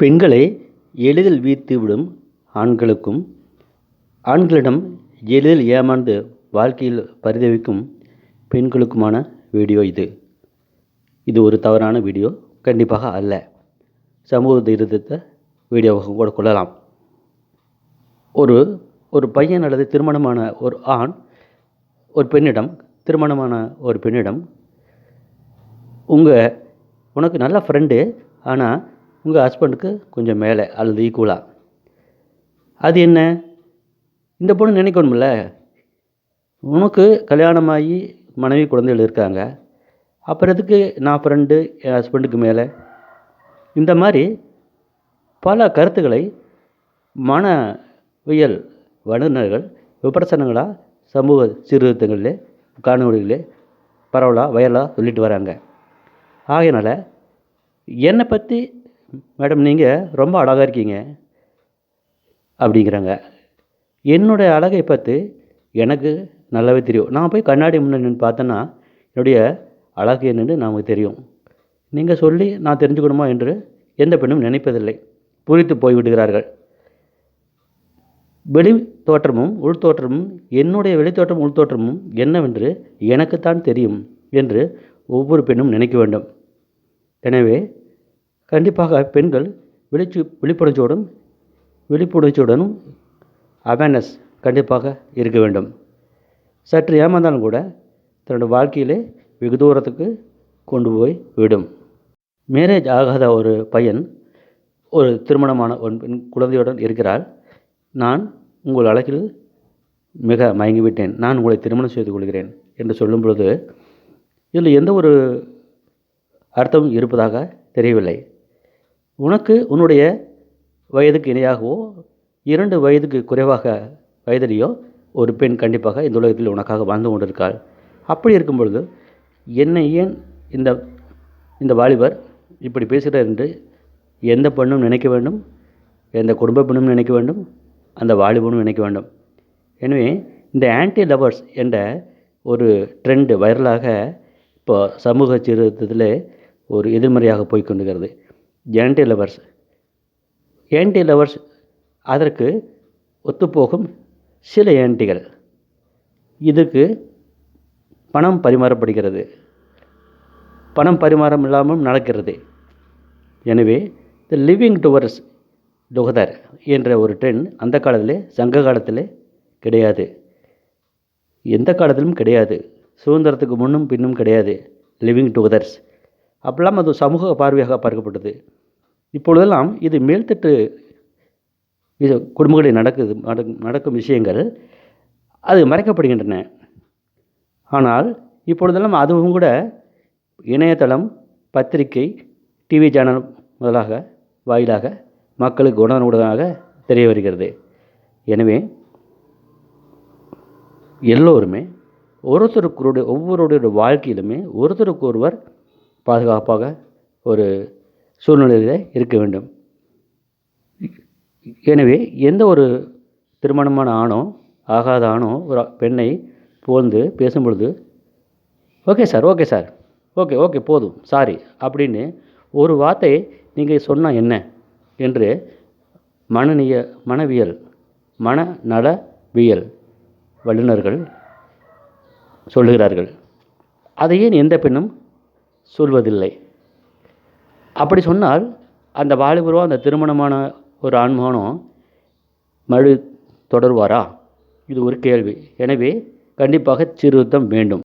பெண்களை எளிதில் வீழ்த்திவிடும் ஆண்களுக்கும் ஆண்களிடம் எளிதில் ஏமாந்து வாழ்க்கையில் பரிதவிக்கும் பெண்களுக்குமான வீடியோ இது. இது ஒரு தவறான வீடியோ கண்டிப்பாக அல்ல. சமூக விரோதத்த வீடியோவாக கூட கொள்ளலாம். ஒரு ஒரு பையன் அல்லது திருமணமான ஒரு ஆண் ஒரு பெண்ணிடம் திருமணமான ஒரு பெண்ணிடம் உங்கள் உனக்கு நல்ல ஃப்ரெண்டு ஆனால் உங்கள் ஹஸ்பண்டுக்கு கொஞ்சம் மேலே அல்லது ஈக்குவலாக அது என்ன? இந்த பொண்ணு நினைக்கணும்ல? உனக்கு கல்யாணமாகி மனைவி குழந்தைகள் இருக்காங்க. அப்புறம் எதுக்கு நான் ஃப்ரெண்டு என் ஹஸ்பண்டுக்கு மேலே? இந்த மாதிரி பல கருத்துக்களை மனவியல் வல்லுநர்கள் விமர்சனங்களாக சமூக சீர்திருத்தங்களிலே காணொலிகளே பரவலாக வயலாக சொல்லிட்டு வராங்க. ஆகையினால் என்னை பற்றி மேடம் நீங்கள் ரொம்ப அழகாக இருக்கீங்க அப்படிங்கிறாங்க. என்னுடைய அழகை பார்த்து எனக்கு நல்லாவே தெரியும். நான் போய் கண்ணாடி முன்னே நின்று பார்த்தேன்னா என்னுடைய அழகு என்னென்னு நமக்கு தெரியும். நீங்கள் சொல்லி நான் தெரிஞ்சுக்கணுமா என்று எந்த பெண்ணும் நினைப்பதில்லை. புரித்து போய்விடுகிறார்கள். வெளி தோற்றமும் உள் தோற்றமும் என்னுடைய வெளித்தோற்றம் உள் தோற்றமும் என்னவென்று எனக்குத்தான் தெரியும் என்று ஒவ்வொரு பெண்ணும் நினைக்க வேண்டும். எனவே கண்டிப்பாக பெண்கள் விழிச்சு விழிப்புணர்ச்சியோடும் விழிப்புணர்ச்சியுடனும் அவேர்னஸ் கண்டிப்பாக இருக்க வேண்டும். சற்று ஏமாந்தாலும் கூட தன்னோட வாழ்க்கையிலே வெகு தூரத்துக்கு கொண்டு போய் விடும். மேரேஜ் ஆகாத ஒரு பையன் ஒரு திருமணமான ஒரு பெண் குழந்தையுடன் இருக்கிறாள் நான் உங்கள் அழகில் மிக மயங்கிவிட்டேன். நான் உங்களை திருமணம் செய்து கொள்கிறேன் என்று சொல்லும் பொழுது இதில் எந்த ஒரு அர்த்தமும் இருப்பதாக தெரியவில்லை. உனக்கு உன்னுடைய வயதுக்கு இணையாகவோ இரண்டு வயதுக்கு குறைவாக வயதிலேயோ ஒரு பெண் கண்டிப்பாக இந்த உலகத்தில் உனக்காக வாழ்ந்து கொண்டிருக்காள். அப்படி இருக்கும் பொழுது என்னை ஏன் இந்த இந்த வாலிபர் இப்படி பேசுகிறார் என்று எந்த பெண்ணும் நினைக்க வேண்டும்? எந்த குடும்ப பெண்ணும் நினைக்க வேண்டும்? அந்த வாலிபனும் நினைக்க வேண்டும். எனவே இந்த ஆன்டி லவர்ஸ் என்ற ஒரு ட்ரெண்டு வைரலாக இப்போ சமூக சீர்திருத்தத்தில் ஒரு எதிர்மறையாக போய்கொண்டுகிறது ஜென்டி லவர்ஸ் ஏன்டி லவர்ஸ் அதற்கு ஒத்துப்போகும் சில ஏன்டிகள் இதுக்கு பணம் பரிமாறப்படுகிறது. பணம் பரிமாறம் இல்லாமல் நடக்கிறது. எனவே த லிவிங் டுவர்ஸ் டுகதர் என்ற ஒரு ட்ரெண்ட் அந்த காலத்தில் சங்க காலத்தில் கிடையாது. எந்த காலத்திலும் கிடையாது. சுதந்திரத்துக்கு முன்னும் பின்னும் கிடையாது. லிவிங் டுகெதர்ஸ் அப்பெல்லாம் அது சமூக பார்வையாக பார்க்கப்பட்டது. இப்பொழுதெல்லாம் இது மேல்தட்டு இது குடும்பங்களில் நடக்குது நடக்கும் விஷயங்கள் அது மறைக்கப்படுகின்றன. ஆனால் இப்பொழுதெல்லாம் அதுவும் கூட இணையதளம் பத்திரிகை டிவி சேனல் முதலாக வாயிலாக மக்களுக்கு உடனுடனாக தெரிய வருகிறது. எனவே எல்லோருமே ஒருத்தருக்குடைய ஒவ்வொருடைய வாழ்க்கையிலுமே ஒருத்தருக்கு ஒருவர் பாதுகாப்பாக ஒரு சூழ்நிலையில் இருக்க வேண்டும். எனவே எந்த ஒரு திருமணமான ஆணோ ஆகாத ஆணோ ஒரு பெண்ணை புகழ்ந்து பேசும்பொழுது okay sir okay sir okay okay போதும் சாரி அப்படின்னு ஒரு வார்த்தை நீங்கள் சொன்னால் என்ன என்று மனநிய மனவியல் மனநலவியல் வல்லுநர்கள் சொல்லுகிறார்கள். அதை ஏன் எந்த பெண்ணும் சொல்வதில்லை? அப்படி சொன்னால் அந்த வாலிபரோ அந்த திருமணமான ஒரு ஆண்மகனும் மறு தொடர்வாரா? இது ஒரு கேள்வி. எனவே கண்டிப்பாக சீர்திருத்தம் வேண்டும்.